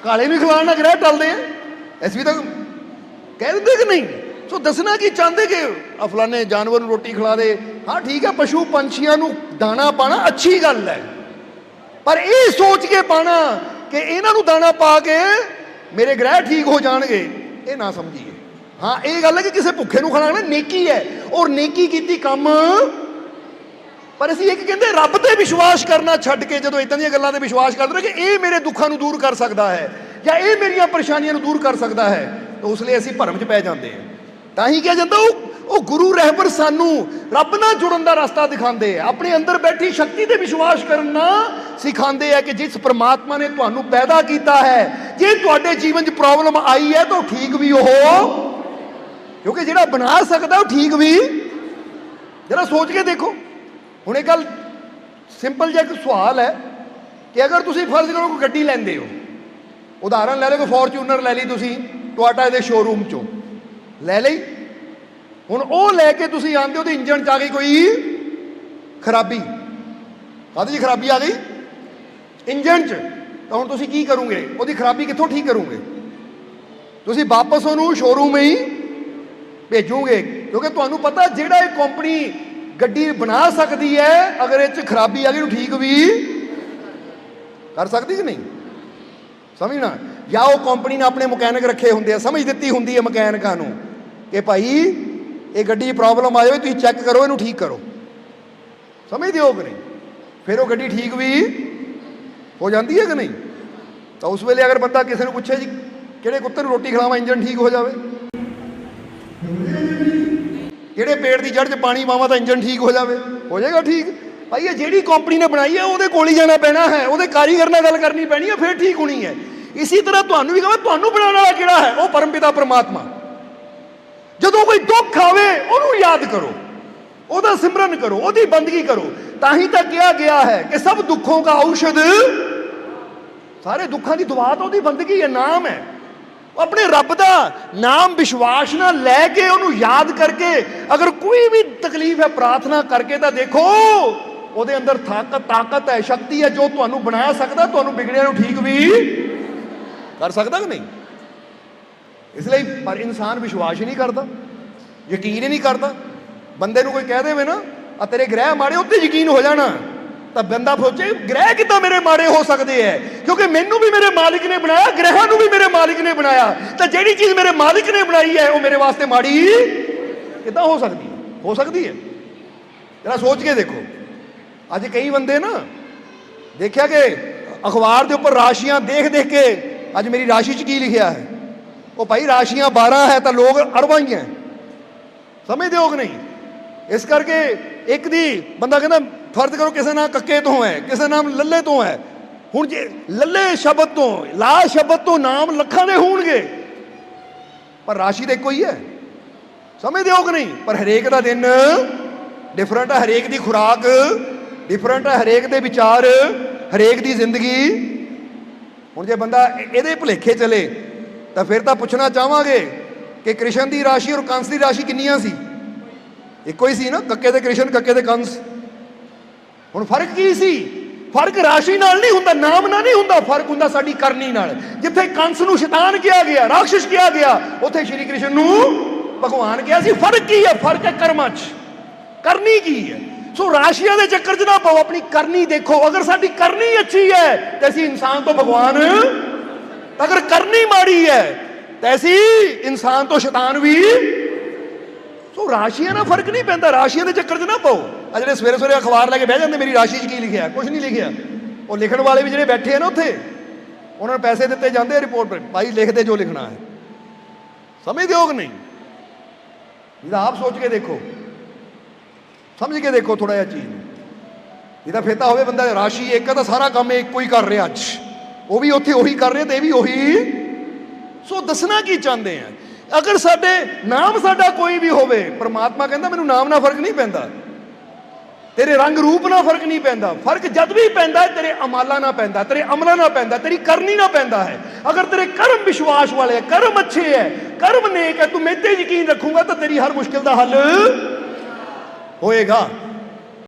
ਕਾਲੇ ਨੂੰ ਵੀ ਖਿਲਾਉਣ ਨਾਲ ਗ੍ਰਹਿ ਟਲਦੇ ਆ। ਐਸ ਵੀ ਤਾਂ ਕਹਿ ਦਿੰਦੇ ਕਿ ਨਹੀਂ? ਸੋ ਦੱਸਣਾ ਕੀ ਚਾਹੁੰਦੇ ਕਿ ਆ ਫਲਾਣੇ ਜਾਨਵਰ ਨੂੰ ਰੋਟੀ ਖਿਲਾ ਦੇ? ਹਾਂ, ਠੀਕ ਹੈ, ਪਸ਼ੂ ਪੰਛੀਆਂ ਨੂੰ ਦਾਣਾ ਪਾਣਾ ਅੱਛੀ ਗੱਲ ਹੈ। ਪਰ ਇਹ ਸੋਚ ਕੇ ਪਾਣਾ ਕਿ ਇਹਨਾਂ ਨੂੰ ਦਾਣਾ ਪਾ ਕੇ ਮੇਰੇ ਗ੍ਰਹਿ ਠੀਕ ਹੋ ਜਾਣਗੇ, ਇਹ ਨਾ ਸਮਝੀਏ। ਹਾਂ, ਇਹ ਗੱਲ ਹੈ ਕਿ ਕਿਸੇ ਭੁੱਖੇ ਨੂੰ ਖਿਲਾਣਾ ਨੇਕੀ ਹੈ ਔਰ ਨੇਕੀ ਕੀਤੀ ਕੰਮ। ਪਰ ਅਸੀਂ ਇੱਕ ਕਹਿੰਦੇ, ਰੱਬ ਤੇ ਵਿਸ਼ਵਾਸ ਕਰਨਾ ਛੱਡ ਕੇ ਜਦੋਂ ਇਦਾਂ ਦੀਆਂ ਗੱਲਾਂ ਤੇ ਵਿਸ਼ਵਾਸ ਕਰਦੇ ਨੇ ਕਿ ਇਹ ਮੇਰੇ ਦੁੱਖਾਂ ਨੂੰ ਦੂਰ ਕਰ ਸਕਦਾ ਹੈ ਜਾਂ ਇਹ ਮੇਰੀਆਂ ਪਰੇਸ਼ਾਨੀਆਂ ਨੂੰ ਦੂਰ ਕਰ ਸਕਦਾ ਹੈ, ਤਾਂ ਉਸ ਲਈ ਅਸੀਂ ਭਰਮ 'ਚ ਪੈ ਜਾਂਦੇ ਹਾਂ। ਤਾਂ ਹੀ ਕਿਹਾ ਜਾਂਦਾ, ਉਹ ਉਹ ਗੁਰੂ ਰਹਿਬਰ ਸਾਨੂੰ ਰੱਬ ਨਾਲ ਜੁੜਨ ਦਾ ਰਸਤਾ ਦਿਖਾਉਂਦੇ ਆ। ਆਪਣੇ ਅੰਦਰ ਬੈਠੀ ਸ਼ਕਤੀ ਤੇ ਵਿਸ਼ਵਾਸ ਕਰਨਾ ਸਿਖਾਉਂਦੇ ਆ ਕਿ ਜਿਸ ਪ੍ਰਮਾਤਮਾ ਨੇ ਤੁਹਾਨੂੰ ਪੈਦਾ ਕੀਤਾ ਹੈ, ਜੇ ਤੁਹਾਡੇ ਜੀਵਨ 'ਚ ਪ੍ਰੋਬਲਮ ਆਈ ਹੈ ਤਾਂ ਉਹ ਠੀਕ ਵੀ ਉਹ। ਕਿਉਂਕਿ ਜਿਹੜਾ ਬਣਾ ਸਕਦਾ ਉਹ ਠੀਕ ਵੀ। ਜਰਾ ਸੋਚ ਕੇ ਦੇਖੋ। ਹੁਣ ਇਹ ਗੱਲ ਸਿੰਪਲ ਜਿਹਾ ਇੱਕ ਸਵਾਲ ਹੈ ਕਿ ਅਗਰ ਤੁਸੀਂ ਫਰਜ਼ ਕਰੋ ਕੋਈ ਗੱਡੀ ਲੈਂਦੇ ਹੋ, ਉਦਾਹਰਨ ਲੈ ਲਓ ਕੋਈ ਫੋਰਚੂਨਰ ਲੈ ਲਈ ਤੁਸੀਂ, ਟੋਇਟਾ ਦੇ ਸ਼ੋਰੂਮ ਚੋਂ। ਲੈ ਲਈ। ਹੁਣ ਉਹ ਲੈ ਕੇ ਤੁਸੀਂ ਆਂਦੇ ਹੋ ਇੰਜਣ ਚ ਆ ਗਈ ਕੋਈ ਖਰਾਬੀ। ਕਾਹਦੀ ਜੀ ਖਰਾਬੀ ਆ ਗਈ? ਇੰਜਣ ਚ। ਤਾਂ ਹੁਣ ਤੁਸੀਂ ਕੀ ਕਰੋਗੇ? ਉਹਦੀ ਖਰਾਬੀ ਕਿੱਥੋਂ ਠੀਕ ਕਰੋਗੇ? ਤੁਸੀਂ ਵਾਪਸ ਉਹਨੂੰ ਸ਼ੋਰੂਮ ਹੀ ਭੇਜੋਗੇ। ਕਿਉਂਕਿ ਤੁਹਾਨੂੰ ਪਤਾ ਜਿਹੜਾ ਇਹ ਕੰਪਨੀ ਗੱਡੀ ਬਣਾ ਸਕਦੀ ਹੈ, ਅਗਰ ਇਹ ਚ ਖਰਾਬੀ ਆ ਗਈ ਉਹ ਠੀਕ ਵੀ ਕਰ ਸਕਦੀ ਕਿ ਨਹੀਂ? ਸਮਝਣਾ? ਜਾਂ ਉਹ ਕੰਪਨੀ ਨੇ ਆਪਣੇ ਮਕੈਨਿਕ ਰੱਖੇ ਹੁੰਦੇ ਆ, ਸਮਝ ਦਿੱਤੀ ਹੁੰਦੀ ਹੈ ਮਕੈਨਿਕਾਂ ਨੂੰ। ਕਿ ਭਾਈ, ਇਹ ਗੱਡੀ 'ਚ ਪ੍ਰੋਬਲਮ ਆ ਜਾਵੇ ਤੁਸੀਂ ਚੈੱਕ ਕਰੋ, ਇਹਨੂੰ ਠੀਕ ਕਰੋ। ਸਮਝਦੇ ਹੋ ਕਿ ਨਹੀਂ? ਫਿਰ ਉਹ ਗੱਡੀ ਠੀਕ ਵੀ ਹੋ ਜਾਂਦੀ ਹੈ ਕਿ ਨਹੀਂ? ਤਾਂ ਉਸ ਵੇਲੇ ਅਗਰ ਬੰਦਾ ਕਿਸੇ ਨੂੰ ਪੁੱਛੇ ਜੀ, ਕਿਹੜੇ ਕੁੱਤੇ ਨੂੰ ਰੋਟੀ ਖਿਲਾਵਾਂ ਇੰਜਨ ਠੀਕ ਹੋ ਜਾਵੇ? ਕਿਹੜੇ ਪੇੜ ਦੀ ਜੜ 'ਚ ਪਾਣੀ ਪਾਵਾਂ ਤਾਂ ਇੰਜਨ ਠੀਕ ਹੋ ਜਾਵੇ? ਹੋ ਜਾਏਗਾ ਠੀਕ। ਭਾਈ, ਇਹ ਜਿਹੜੀ ਕੰਪਨੀ ਨੇ ਬਣਾਈ ਹੈ, ਉਹਦੇ ਕੋਲ ਹੀ ਜਾਣਾ ਪੈਣਾ ਹੈ। ਉਹਦੇ ਕਾਰੀਗਰ ਨਾਲ ਗੱਲ ਕਰਨੀ ਪੈਣੀ ਹੈ, ਫਿਰ ਠੀਕ ਹੋਣੀ ਹੈ। ਇਸੇ ਤਰ੍ਹਾਂ ਤੁਹਾਨੂੰ ਵੀ ਕਹਾਂ, ਤੁਹਾਨੂੰ ਬਣਾਉਣ ਵਾਲਾ ਕਿਹੜਾ ਹੈ? ਉਹ ਪਰਮਪਿਤਾ, ਪਰਮਾਤਮਾ। ਜਦੋਂ ਕੋਈ ਦੁੱਖ ਆਵੇ, ਉਹਨੂੰ ਯਾਦ ਕਰੋ। ਉਹਦਾ ਸਿਮਰਨ ਕਰੋ, ਉਹਦੀ ਬੰਦਗੀ ਕਰੋ। ਤਾਂ ਹੀ ਤਾਂ ਕਿਹਾ ਗਿਆ ਹੈ ਕਿ ਸਭ ਦੁੱਖੋਂ ਦਾ ਔਸ਼ਧ। ਸਾਰੇ ਦੁੱਖਾਂ ਦੀ ਦੁਆ ਤਾਂ ਉਹਦੀ ਬੰਦਗੀ ਹੈ, ਨਾਮ ਹੈ। ਉਹ ਆਪਣੇ ਰੱਬ ਦਾ ਨਾਮ ਵਿਸ਼ਵਾਸ ਨਾਲ ਲੈ ਕੇ ਉਹਨੂੰ ਯਾਦ ਕਰਕੇ ਅਗਰ ਕੋਈ ਵੀ ਤਕਲੀਫ ਹੈ, ਪ੍ਰਾਰਥਨਾ ਕਰਕੇ ਤਾਂ ਦੇਖੋ, ਉਹਦੇ ਅੰਦਰ ਤਾਕਤ ਤਾਕਤ ਹੈ, ਸ਼ਕਤੀ ਹੈ, ਜੋ ਤੁਹਾਨੂੰ ਬਣਾ ਸਕਦਾ, ਤੁਹਾਨੂੰ ਵਿਗੜਿਆ ਨੂੰ ਠੀਕ ਵੀ ਕਰ ਸਕਦਾ ਕਿ ਨਹੀਂ? ਇਸ ਲਈ ਪਰ ਇਨਸਾਨ ਵਿਸ਼ਵਾਸ ਹੀ ਨਹੀਂ ਕਰਦਾ, ਯਕੀਨ ਹੀ ਨਹੀਂ ਕਰਦਾ। ਬੰਦੇ ਨੂੰ ਕੋਈ ਕਹਿ ਦੇਵੇ ਨਾ ਆ ਤੇਰੇ ਗ੍ਰਹਿ ਮਾੜੇ ਉੱਤੇ ਯਕੀਨ ਹੋ ਜਾਣਾ। ਤਾਂ ਬੰਦਾ ਸੋਚੇ, ਗ੍ਰਹਿ ਕਿੱਦਾਂ ਮੇਰੇ ਮਾੜੇ ਹੋ ਸਕਦੇ ਐ? ਕਿਉਂਕਿ ਮੈਨੂੰ ਵੀ ਮੇਰੇ ਮਾਲਿਕ ਨੇ ਬਣਾਇਆ, ਗ੍ਰਹਿਾਂ ਨੂੰ ਵੀ ਮੇਰੇ ਮਾਲਿਕ ਨੇ ਬਣਾਇਆ। ਤਾਂ ਜਿਹੜੀ ਚੀਜ਼ ਮੇਰੇ ਮਾਲਿਕ ਨੇ ਬਣਾਈ ਹੈ ਉਹ ਮੇਰੇ ਵਾਸਤੇ ਮਾੜੀ ਕਿੱਦਾਂ ਹੋ ਸਕਦੀ ਹੈ ਹੋ ਸਕਦੀ ਹੈ ਜਰਾ ਸੋਚ ਕੇ ਦੇਖੋ। ਅੱਜ ਕਈ ਬੰਦੇ ਨਾ, ਦੇਖਿਆ ਕਿ ਅਖਬਾਰ ਦੇ ਉੱਪਰ ਰਾਸ਼ੀਆਂ ਦੇਖ ਦੇਖ ਕੇ, ਅੱਜ ਮੇਰੀ ਰਾਸ਼ੀ 'ਚ ਕੀ ਲਿਖਿਆ ਹੈ? ਉਹ ਭਾਈ ਰਾਸ਼ੀਆਂ 12 ਹੈ ਤਾਂ ਲੋਕ ਅਰਬਾਂ ਹੀ ਹੈ। ਸਮਝਦੇ ਹੋ ਨਹੀਂ? ਇਸ ਕਰਕੇ ਇੱਕ ਦੀ ਬੰਦਾ ਕਹਿੰਦਾ, ਫਰਜ਼ ਕਰੋ ਕਿਸੇ ਨਾਮ ਕੱਕੇ ਤੋਂ ਹੈ, ਕਿਸੇ ਨਾਮ ਲੱਲੇ ਤੋਂ ਹੈ। ਹੁਣ ਜੇ ਲੱਲੇ ਸ਼ਬਦ ਤੋਂ, ਲਾ ਸ਼ਬਦ ਤੋਂ ਨਾਮ ਲੱਖਾਂ ਦੇ ਹੋਣਗੇ। ਪਰ ਰਾਸ਼ੀ ਤਾਂ ਇੱਕੋ ਹੀ ਹੈ। ਸਮਝਦੇ ਹੋ ਕਿ ਨਹੀਂ? ਪਰ ਹਰੇਕ ਦਾ ਦਿਨ ਡਿਫਰੈਂਟ ਹੈ ਹਰੇਕ ਦੀ ਖੁਰਾਕ ਡਿਫਰੈਂਟ ਹੈ ਹਰੇਕ ਦੇ ਵਿਚਾਰ, ਹਰੇਕ ਦੀ ਜ਼ਿੰਦਗੀ। ਹੁਣ ਜੇ ਬੰਦਾ ਇਹਦੇ ਭੁਲੇਖੇ ਚਲੇ ਤਾਂ ਫਿਰ ਤਾਂ ਪੁੱਛਣਾ ਚਾਹਾਂਗੇ ਕਿ ਕ੍ਰਿਸ਼ਨ ਦੀ ਰਾਸ਼ੀ ਔਰ ਕੰਸ ਦੀ ਰਾਸ਼ੀ ਕਿੰਨੀਆਂ ਸੀ? ਇੱਕੋ ਹੀ ਸੀ ਨਾ, ਕੱਕੇ ਦੇ ਕ੍ਰਿਸ਼ਨ, ਕੱਕੇ ਦੇ ਕੰਸ। ਹੁਣ ਫ਼ਰਕ ਕੀ ਸੀ? ਫ਼ਰਕ ਰਾਸ਼ੀ ਨਾਲ ਨਹੀਂ ਹੁੰਦਾ, ਨਾਮ ਨਾਲ ਨਹੀਂ ਹੁੰਦਾ, ਫ਼ਰਕ ਹੁੰਦਾ ਸਾਡੀ ਕਰਨੀ ਨਾਲ। ਜਿੱਥੇ ਕੰਸ ਨੂੰ ਸ਼ੈਤਾਨ ਕਿਹਾ ਗਿਆ ਰਾਖਸ਼ ਕਿਹਾ ਗਿਆ, ਉੱਥੇ ਸ਼੍ਰੀ ਕ੍ਰਿਸ਼ਨ ਨੂੰ ਭਗਵਾਨ ਕਿਹਾ ਸੀ, ਫ਼ਰਕ ਕੀ ਹੈ? ਫ਼ਰਕ ਹੈ ਕਰਮਾਂ 'ਚ। ਕਰਨੀ ਕੀ ਹੈ? ਸੋ ਰਾਸ਼ੀਆਂ ਦੇ ਚੱਕਰ 'ਚ ਨਾ ਪਾਓ, ਆਪਣੀ ਕਰਨੀ ਦੇਖੋ। ਅਗਰ ਸਾਡੀ ਕਰਨੀ ਅੱਛੀ ਹੈ, ਤੇ ਅਸੀਂ ਇਨਸਾਨ ਤੋਂ ਭਗਵਾਨ ਅਗਰ ਕਰਨੀ ਮਾੜੀ ਹੈ, ਤੇ ਅਸੀਂ ਇਨਸਾਨ ਤੋਂ ਸ਼ੈਤਾਨ ਵੀ ਸੋ ਰਾਸ਼ੀਆਂ ਨਾਲ ਫ਼ਰਕ ਨਹੀਂ ਪੈਂਦਾ, ਰਾਸ਼ੀਆਂ ਦੇ ਚੱਕਰ 'ਚ ਨਾ ਪਾਓ। ਆ ਜਿਹੜੇ ਸਵੇਰੇ ਸਵੇਰੇ ਅਖਬਾਰ ਲੈ ਕੇ ਬਹਿ ਜਾਂਦੇ, ਮੇਰੀ ਰਾਸ਼ੀ 'ਚ ਕੀ ਲਿਖਿਆ ਕੁਝ ਨਹੀਂ ਲਿਖਿਆ। ਉਹ ਲਿਖਣ ਵਾਲੇ ਵੀ ਜਿਹੜੇ ਬੈਠੇ ਆ ਨਾ ਉੱਥੇ, ਉਹਨਾਂ ਨੂੰ ਪੈਸੇ ਦਿੱਤੇ ਜਾਂਦੇ ਆ ਰਿਪੋਰਟ ਭਾਈ ਲਿਖਦੇ ਜੋ ਲਿਖਣਾ ਹੈ। ਸਮਝਦੇ ਹੋ ਕਿ ਨਹੀਂ? ਇਹਦਾ ਆਪ ਸੋਚ ਕੇ ਦੇਖੋ। ਸਮਝ ਕੇ ਦੇਖੋ ਥੋੜਾ ਜਿਹਾ ਚੀਜ਼ ਨੂੰ। ਇਹਦਾ ਫੇਤਾ ਹੋਵੇ ਬੰਦਾ, ਰਾਸ਼ੀ ਇੱਕ ਆ ਤਾਂ ਸਾਰਾ ਕੰਮ ਇੱਕੋ ਹੀ ਕਰ ਰਿਹਾ ਅੱਜ। ਉਹ ਵੀ ਉੱਥੇ ਉਹੀ ਕਰ ਰਹੇ ਤੇ ਇਹ ਵੀ ਉਹੀ। ਸੋ ਦੱਸਣਾ ਕੀ ਚਾਹੁੰਦੇ ਆ? ਅਗਰ ਸਾਡੇ ਨਾਮ ਸਾਡਾ ਕੋਈ ਵੀ ਹੋਵੇ, ਪ੍ਰਮਾਤਮਾ ਕਹਿੰਦਾ ਮੈਨੂੰ ਨਾਮ ਨਾਲ ਫ਼ਰਕ ਨਹੀਂ ਪੈਂਦਾ। ਤੇਰੇ ਰੰਗ ਰੂਪ ਨਾਲ ਫ਼ਰਕ ਨਹੀਂ ਪੈਂਦਾ। ਫ਼ਰਕ ਜਦ ਵੀ ਪੈਂਦਾ ਹੈ, ਤੇਰੇ ਅਮਾਲਾਂ ਨਾਲ ਪੈਂਦਾ, ਤੇਰੇ ਅਮਲਾਂ ਨਾਲ ਪੈਂਦਾ, ਤੇਰੀ ਕਰਨੀ ਨਾਲ ਪੈਂਦਾ ਹੈ। ਅਗਰ ਤੇਰੇ ਕਰਮ ਵਿਸ਼ਵਾਸ ਵਾਲੇ ਹੈ ਕਰਮ ਅੱਛੇ ਹੈ ਕਰਮ ਨੇਕ ਹੈ ਤੂੰ ਮੇਰੇ ਤੇ ਯਕੀਨ ਰੱਖੂਗਾ ਤਾਂ ਤੇਰੀ ਹਰ ਮੁਸ਼ਕਿਲ ਦਾ ਹੱਲ ਹੋਏਗਾ।